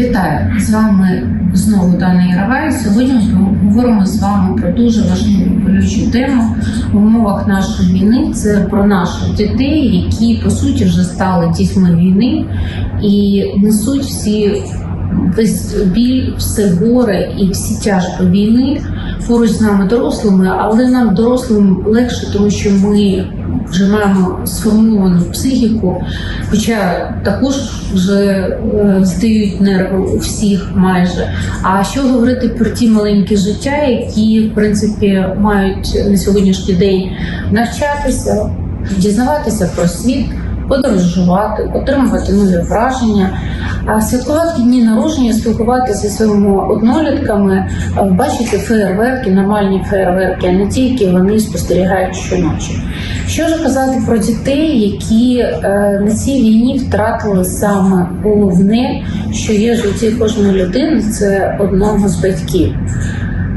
Вітаю з вами знову Дана Яровай. Сьогодні ми говоримо з вами про дуже важливу болючу тему в умовах нашої війни. Це про наших дітей, які по суті вже стали дітьми війни і несуть всі весь біль, все горе і всі тяжкі війни поруч з нами дорослими, але нам дорослим легше, тому що ми вже маємо сформовану психіку, хоча також вже е, здають нерви у всіх майже. А що говорити про ті маленькі життя, які в принципі мають на сьогоднішній день навчатися, дізнаватися про світ. Подорожувати, отримувати нові враження, а святкувати дні народження, спілкуватися зі своїми однолітками, бачити феєрверки, нормальні феєрверки, а не ті, які вони спостерігають щоночі. Що ж казати про дітей, які е, на цій війні втратили саме головне, що є в житті кожної людини, це одного з батьків.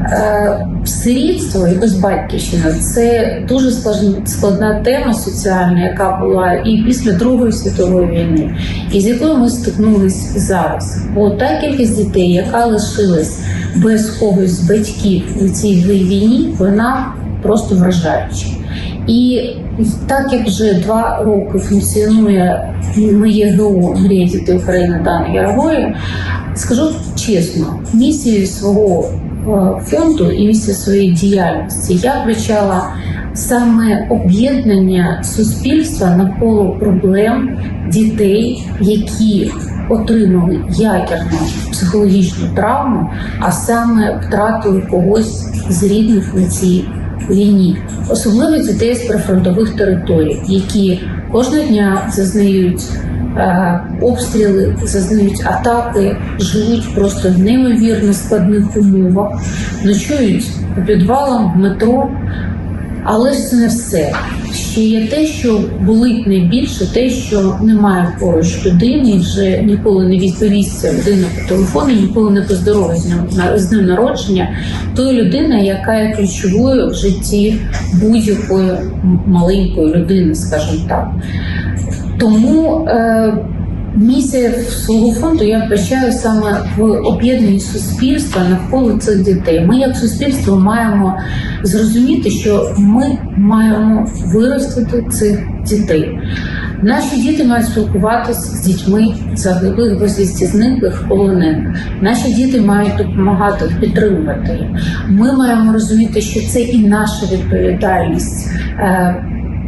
Е, Сирітство і безбатьківщина це дуже складна, тема соціальна, яка була і після Другої світової війни, і з якою ми стикнулись зараз. Бо та кількість дітей, яка лишилась без когось з батьків у цій війні, вона просто вражаюча. І так як вже два роки функціонує моє ГО «Мрія дітей України Дани Ярової, скажу чесно, місією свого е, фонду і місією своєї діяльності я включала саме об'єднання суспільства навколо проблем дітей, які отримали ядерну психологічну травму, а саме втратили когось з рідних на цій війні, особливо дітей з прифронтових територій, які кожного дня зазнають е, обстріли, зазнають атаки, живуть просто в неймовірно складних умовах, ночують у підвалах, в метро. Але ж це не все. Ще є те, що болить найбільше, те, що немає поруч людини, вже ніколи не відповісться людина по телефону, ніколи не поздоровить з ним народження. Тої людини, яка є ключовою в житті будь-якої маленької людини, скажімо так. Тому е, місія свого фонду я вбачаю саме в об'єднанні суспільства навколо цих дітей. Ми, як суспільство, маємо зрозуміти, що ми маємо виростити цих дітей. Наші діти мають спілкуватися з дітьми загиблих, безвісті зниклих, полонених. Наші діти мають допомагати підтримувати. Ми маємо розуміти, що це і наша відповідальність.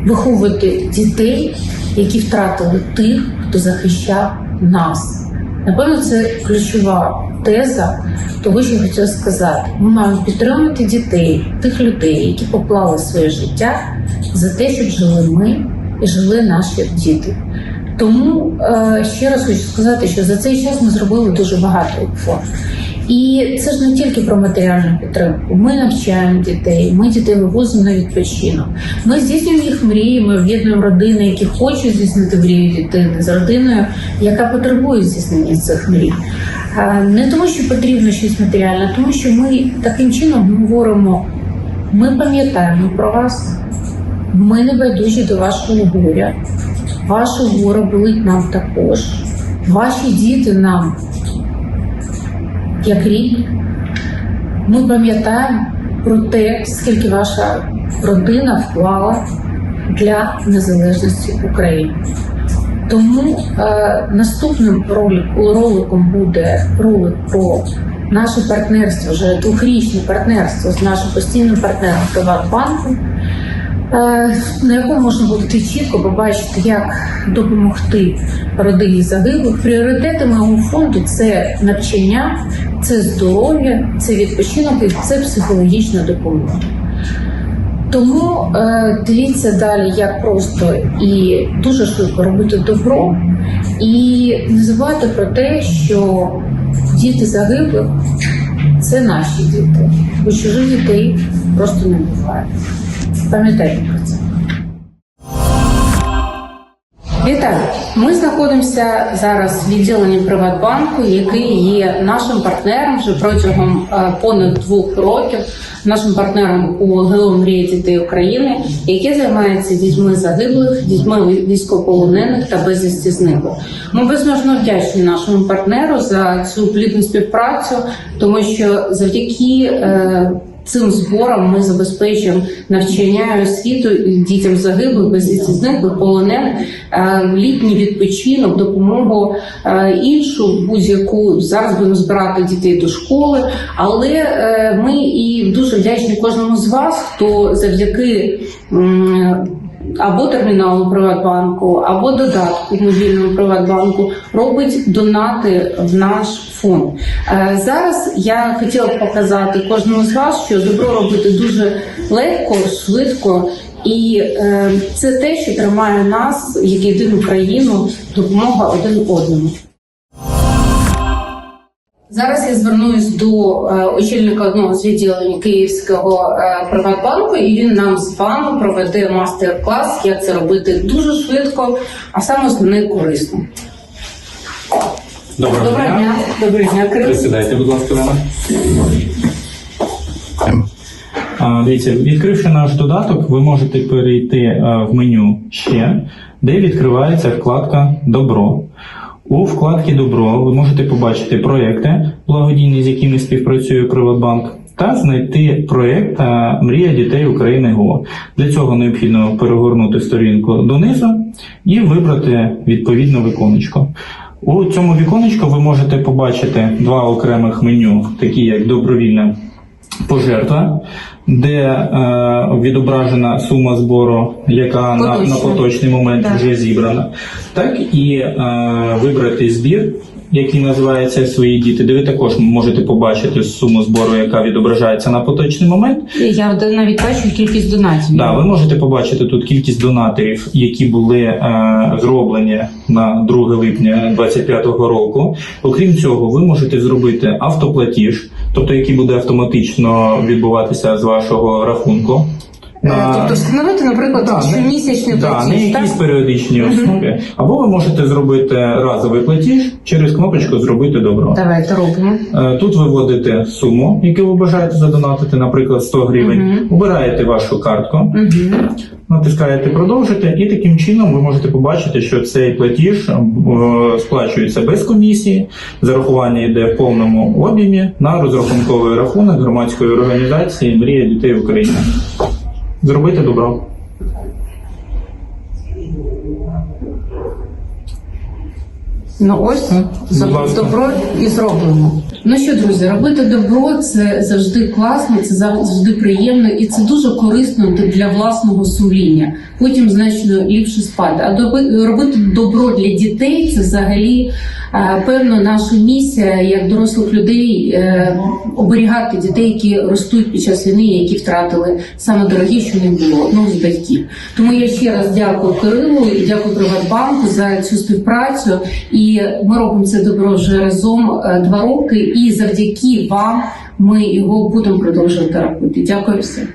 Виховувати дітей, які втратили тих, хто захищав нас. Напевно, це ключова теза того, що я хотіла сказати. Ми маємо підтримувати дітей, тих людей, які поклали своє життя за те, щоб жили ми і жили наші діти. Тому е, ще раз хочу сказати, що за цей час ми зробили дуже багато фонд. І це ж не тільки про матеріальну підтримку. Ми навчаємо дітей, ми дітей вивозимо на відпочинок. Ми здійснюємо їх мрії, ми об'єднуємо родини, які хочуть здійснити мрію дитини з родиною, яка потребує здійснення цих мрій. Не тому, що потрібно щось матеріальне, а тому що ми таким чином говоримо: ми пам'ятаємо про вас, ми не байдужі до вашого горя. Ваше горе болить нам також. Ваші діти нам як рідні. Ми пам'ятаємо про те, скільки ваша родина вклала для незалежності України. Тому е, наступним ролик, роликом буде ролик про наше партнерство, вже двохрічне партнерство з нашим постійним партнером Приватбанком, е, на якому можна буде чітко побачити, як допомогти родині загиблих. Пріоритети мого фонду це навчання, це здоров'я, це відпочинок і це психологічна допомога. Тому е, дивіться далі, як просто і дуже швидко робити добро, і не забувайте про те, що діти загиблих це наші діти, бо чужих дітей просто не буває. Пам'ятайте Вітаю! Ми знаходимося зараз в відділенні Приватбанку, який є нашим партнером вже протягом е, понад двох років. Нашим партнером у ГО «Мрія дітей України, яке займається дітьми загиблих, дітьми військовополонених та безвісті зниклих. Ми безмежно вдячні нашому партнеру за цю плідну співпрацю, тому що завдяки е, Цим збором ми забезпечуємо навчання освіту дітям загиблих, безвісті зниклих, полонених, е, літній відпочинок, допомогу е, іншу будь-яку. Зараз будемо збирати дітей до школи. Але е, ми і дуже вдячні кожному з вас, хто завдяки. Або терміналу Приватбанку, або додатку мобільному Приватбанку робить донати в наш фонд. Е, Зараз я хотіла б показати кожному з вас, що добро робити дуже легко, швидко, і е, це те, що тримає нас як єдину країну, допомога один одному. Зараз я звернусь до е, очільника одного з відділень Київського е, Приватбанку, і він нам з вами проведе мастер-клас, як це робити дуже швидко, а саме основне корисно. Доброго, Доброго дня. дня, доброго дня, Кирил. Присідайте, будь ласка, до мене. Дивіться, відкривши наш додаток, ви можете перейти е, в меню ще, де відкривається вкладка Добро. У вкладці Добро ви можете побачити проекти благодійні, з якими співпрацює Приватбанк, та знайти проєкт Мрія дітей України ГО. Для цього необхідно перегорнути сторінку донизу і вибрати відповідне віконечко. У цьому віконечку ви можете побачити два окремих меню, такі як добровільна пожертва, де е, відображена сума збору, яка на, на поточний момент Так. вже зібрана, так і е, вибрати збір, який називається Свої діти, де ви також можете побачити суму збору, яка відображається на поточний момент. Я навіть бачу кількість донатів. Да, ви можете побачити тут кількість донаторів, які були е, зроблені на 2 липня 2025 року. Окрім цього, ви можете зробити автоплатіж, тобто який буде автоматично відбуватися з вашого рахунку. Е, Тобто встановити, наприклад, Да, не- щомісячний Да, платіж, якійсь так? періодичній основі. Або ви можете зробити разовий платіж через кнопочку Зробити добро. Давайте робимо. Е, Тут ви вводите суму, яку ви бажаєте задонатити, наприклад, 100 гривень. Обираєте вашу картку, натискаєте продовжити, і таким чином ви можете побачити, що цей платіж е, сплачується без комісії. Зарахування йде в повному об'ємі на розрахунковий рахунок громадської організації Мрія дітей України. Зробити добро. Ну ось за добро і зроблено. Ну що, друзі, робити добро це завжди класно, це завжди приємно і це дуже корисно для власного сумління. Потім значно ліпше спати. А робити добро для дітей це взагалі е, певно наша місія як дорослих людей е, оберігати дітей, які ростуть під час війни, які втратили саме дорогі, що не було одного з батьків. Тому я ще раз дякую Кирилу і дякую Приватбанку за цю співпрацю. І ми робимо це добро вже разом е, два роки. І завдяки вам ми його будемо продовжувати робити. Дякую всім.